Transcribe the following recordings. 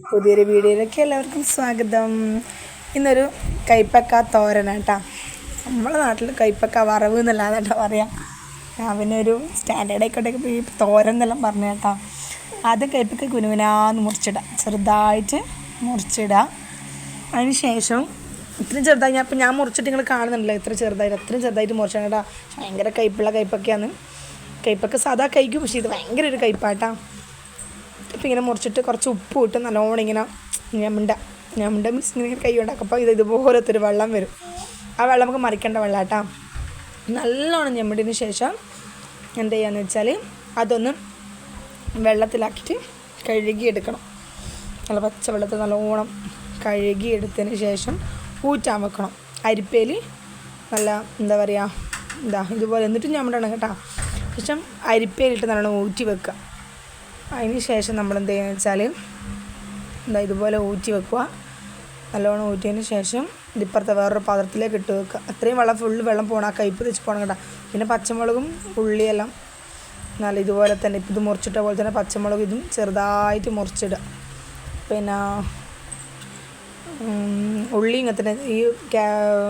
പുതിയൊരു വീഡിയോയിലേക്ക് എല്ലാവർക്കും സ്വാഗതം. ഇന്നൊരു കൈപ്പക്ക തോരനാട്ടാ നമ്മളെ നാട്ടിൽ കൈപ്പക്ക വറവ് എന്നല്ലാതെ കേട്ടോ പറയാം? ഞാൻ പിന്നെ ഒരു സ്റ്റാൻഡേർഡ് ആയിക്കോട്ടെ ഈ തോരൻ എന്നെല്ലാം പറഞ്ഞു കേട്ടോ. അത് കൈപ്പക്ക കുനുവിനാന്ന് മുറിച്ചിടാം. ചെറുതായിട്ട് മുറിച്ചിടാം. അതിന് ശേഷം ഇത്രയും ചെറുതായി ഞാൻ ഇപ്പം ഞാൻ മുറിച്ചിട്ട് നിങ്ങൾ കാണുന്നുണ്ടല്ലോ ഇത്ര ചെറുതായിട്ട്. അത്രയും ചെറുതായിട്ട് മുറിച്ചാണ് കേട്ടോ. ഭയങ്കര കയ്പുള്ള കൈപ്പക്കയാണ്. കൈപ്പക്ക സാധാ കഴിക്കും പക്ഷേ ഇത് ഭയങ്കര ഒരു കയ്പാട്ടാ ഇപ്പം ഇങ്ങനെ മുറിച്ചിട്ട് കുറച്ച് ഉപ്പ് ഇട്ട് നല്ലോണം ഇങ്ങനെ ഞമുണ്ട ഞമുണ്ട മീൻസ് ഇങ്ങനെ കൈ ഉണ്ടാക്കും അപ്പോൾ ഇത് ഇതുപോലത്തെ ഒരു വെള്ളം വരും. ആ വെള്ളം നമുക്ക് മറിക്കേണ്ട വെള്ളം കേട്ടോ നല്ലോണം ഞമ്മിടിന് ശേഷം എന്ത് ചെയ്യാന്ന് വെച്ചാൽ അതൊന്ന് വെള്ളത്തിലാക്കിയിട്ട് കഴുകിയെടുക്കണം. നല്ല പച്ച വെള്ളത്തിൽ നല്ലോണം കഴുകിയെടുത്തതിന് ശേഷം ഊറ്റാൻ വെക്കണം. അരിപ്പയിൽ നല്ല എന്താ പറയുക എന്താ ഇതുപോലെ എന്നിട്ടും ഞമ്മടണം കേട്ടോ. ശേഷം അരിപ്പേലിട്ട് നല്ലോണം ഊറ്റി വെക്കുക. അതിന് ശേഷം നമ്മൾ എന്ത് ചെയ്യുക വെച്ചാൽ എന്താ ഇതുപോലെ ഊറ്റി വെക്കുക. നല്ലോണം ഊറ്റിയതിന് ശേഷം ഇതിപ്പുറത്തെ വേറൊരു പാത്രത്തിലേക്ക് ഇട്ട് വെക്കുക. അത്രയും വെള്ളം ഫുള്ള് വെള്ളം പോകണം ആ കയ്പ്പ് തെച്ച് പോകണം കേട്ടോ. പിന്നെ പച്ചമുളകും ഉള്ളിയെല്ലാം നല്ല ഇതുപോലെ തന്നെ ഇപ്പം ഇത് മുറിച്ചിട്ട പോലെ തന്നെ പച്ചമുളക് ഇതും ചെറുതായിട്ട് മുറിച്ചിടുക. പിന്നെ ഉള്ളി ഇങ്ങനെ തന്നെ ഈ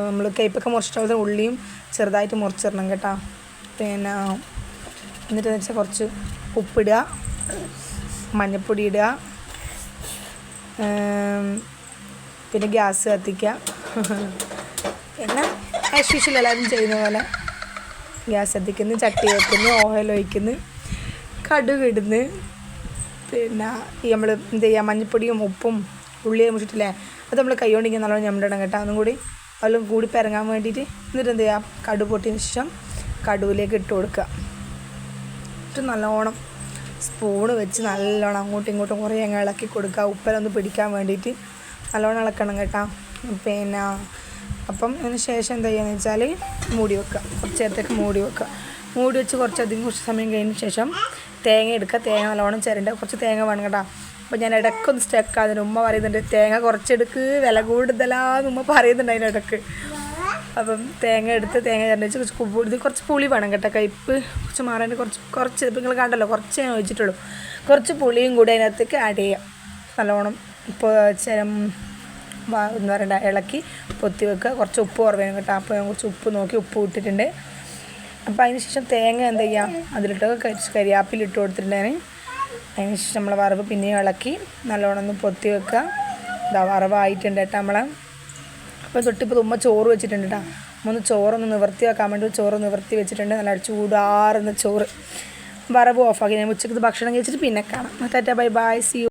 നമ്മൾ കയ്പ്പൊക്കെ മുറിച്ചിട്ട പോലെ തന്നെ ഉള്ളിയും ചെറുതായിട്ട് മുറിച്ചിടണം കേട്ടോ. പിന്നെ എന്നിട്ട് വെച്ചാൽ കുറച്ച് ഉപ്പിടുക. മഞ്ഞൾപ്പൊടി ഇടുക. പിന്നെ ഗ്യാസ് കത്തിക്കുക. പിന്നെ ആസ് യൂഷ്വൽ എല്ലാവരും ചെയ്യുന്ന പോലെ. ഗ്യാസ് കത്തിക്കുന്നു ചട്ടി വെക്കുന്നു ഓയിൽ ഒഴിക്കുന്നു കടുക് ഇടുന്നു. പിന്നെ ഈ നമ്മൾ എന്ത് ചെയ്യുക മഞ്ഞൾപ്പൊടിയും ഉപ്പും ഉള്ളിയും മുഷിട്ടില്ലേ അത് നമ്മൾ കൈ കൊണ്ട് ഇങ്ങനെ നല്ലോണം ഞമ്മളിടണം കേട്ടോ. അതും കൂടി അതിലും കൂടി പിറങ്ങാൻ വേണ്ടിയിട്ട് എന്നിട്ട് എന്ത് ചെയ്യുക കടു പൊട്ടിയതിന് ശേഷം കടുവിലേക്ക് ഇട്ട് കൊടുക്കുക. എന്നിട്ട് നല്ലോണം സ്പൂണ് വെച്ച് നല്ലോണം അങ്ങോട്ടും ഇങ്ങോട്ടും കുറേ അങ്ങ് ഇളക്കി കൊടുക്കുക. ഉപ്പലൊന്ന് പിടിക്കാൻ വേണ്ടിയിട്ട് നല്ലോണം ഇളക്കണം കേട്ടോ. പിന്നെ അപ്പം അതിന് ശേഷം എന്താ ചെയ്യുകയെന്ന് വെച്ചാൽ മൂടി വെക്കുക. കുറച്ച് നേരത്തേക്ക് മൂടി വെക്കുക. മൂടി വെച്ച് കുറച്ചധികം കുറച്ച് സമയം കഴിഞ്ഞ ശേഷം തേങ്ങ എടുക്കുക. തേങ്ങ നല്ലോണം ചിരണ്ട. കുറച്ച് തേങ്ങ വേണം കേട്ടോ. അപ്പോൾ ഞാൻ ഇടയ്ക്കൊന്ന് സ്റ്റക്ക് അതിന് ഉമ്മ പറയുന്നുണ്ട് തേങ്ങ കുറച്ചെടുക്ക്. വില കൂടുതലാന്ന് ഉമ്മ പറയുന്നുണ്ട് അതിന്റെ ഇടയ്ക്ക് അപ്പം തേങ്ങ എടുത്ത് തേങ്ങ ചിരണ്ടി വെച്ച് കുറച്ച് ഇത് കുറച്ച് പുളി വേണം കേട്ടോ. കയ്പ്പ് കുറച്ച് മാറാൻ കുറച്ച് കുറച്ച് ഇപ്പം നിങ്ങൾ കണ്ടല്ലോ കുറച്ച് ഞാൻ ഒഴിച്ചിട്ടുള്ളൂ. കുറച്ച് പുളിയും കൂടി അതിനകത്തേക്ക് ആഡ് ചെയ്യാം. നല്ലോണം ഇപ്പോൾ എന്ന് എന്താ പറയണ്ട ഇളക്കി പൊത്തി വെക്കുക. കുറച്ച് ഉപ്പ് കുറവേണം കേട്ടോ. അപ്പോൾ ഞാൻ കുറച്ച് ഉപ്പ് നോക്കി ഉപ്പ് ഇട്ടിട്ടുണ്ട്. അപ്പോൾ അതിന് ശേഷം തേങ്ങ എന്താ ചെയ്യാം? അതിലിട്ട് കരിച്ച് കരിയാപ്പിൽ ഇട്ട് കൊടുത്തിട്ടുണ്ടായിരുന്നു അതിന് ശേഷം നമ്മൾ വറവ് പിന്നെയും ഇളക്കി നല്ലോണം ഒന്ന് പൊത്തി വെക്കുക. ഇതാ വറവായിട്ടുണ്ട് കേട്ടോ നമ്മളെ. അപ്പോൾ തൊട്ടിപ്പോൾ ഉമ്മ ചോറ് വെച്ചിട്ടുണ്ട് കേട്ടോ ഒന്ന് ചോറൊന്ന് നിവർത്തി വെക്കാൻ വേണ്ടി ചോറ് നിവർത്തി വെച്ചിട്ടുണ്ട്. നല്ല ചൂടാറുന്ന ചോറ്. വറവ് ഓഫാക്കി ഞാൻ ഉച്ചയ്ക്ക് ഭക്ഷണം കഴിച്ചിട്ട് പിന്നെ കാണാം. Tata bye bye C